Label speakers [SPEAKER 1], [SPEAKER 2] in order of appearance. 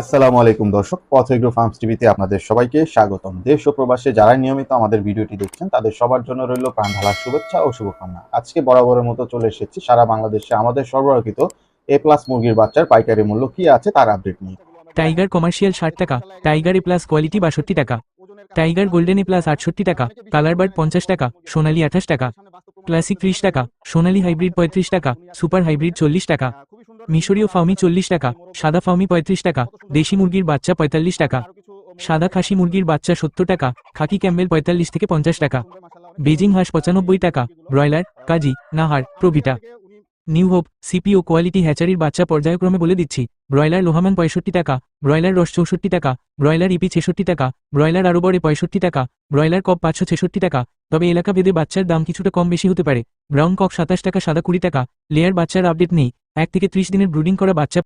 [SPEAKER 1] আসসালামু আলাইকুম দর্শক পথ এগ্রো ফার্মস টিভিতে আপনাদের সবাইকে স্বাগতম। দেশ ও প্রবাসে যারা নিয়মিত আমাদের ভিডিওটি দেখছেন, তাদের সবার জন্য রইল প্রাণ ঢালার শুভেচ্ছা ও শুভকামনা। আজকে বরাবরের মতো চলে এসেছি সারা বাংলাদেশে আমাদের সরবরাহিত এ প্লাস মুরগির বাচ্চার পাইকারি মূল্য কি আছে তার আপডেট নিয়ে।
[SPEAKER 2] টাইগার কমার্শিয়াল ষাট টাকা টাইগার এ প্লাস কোয়ালিটি বাষট্টি টাকা টাইগার গোল্ডেন এ প্লাস আটষট্টি টাকা কালার বার্ড পঞ্চাশ টাকা সোনালি আঠাশ টাকা ক্লাসিক ত্রিশ টাকা সোনালি হাইব্রিড পঁয়ত্রিশ টাকা সুপার হাইব্রিড চল্লিশ টাকা মিশরীয় ফার্মি চল্লিশ টাকা, সাদা ফার্মি পঁয়ত্রিশ টাকা, দেশি মুরগির বাচ্চা পঁয়তাল্লিশ টাকা, সাদা খাসি মুরগির বাচ্চা সত্তর টাকা, খাকি ক্যাম্বেল পঁয়তাল্লিশ থেকে পঞ্চাশ টাকা, বেজিং হাঁস পঁচানব্বই টাকা, broiler, Kazi, Nahar, Provita. New Hope, CPO quality হ্যাচারির বাচ্চা পর্যায়ক্রমে বলে দিচ্ছি, ব্রয়লার লোহামান পঁয়ষট্টি টাকা, ব্রয়লার রস চৌষট্টি টাকা, ব্রয়লার ইপি ছেষট্টি টাকা, ব্রয়লার আরও বড়ে পঁয়ষট্টি টাকা, ব্রয়লার কপ পাঁচশো ছেষট্টি টাকা, তবে এলাকা ভেদে বাচ্চার দাম কিছুটা কম বেশি হতে পারে, ব্রাউন কক সাতাশ টাকা, সাদা কুড়ি টাকা, লেয়ার বাচ্চার আপডেট নেই এক থেকে ত্রিশ দিনের ব্রুডিং করা বাচ্চা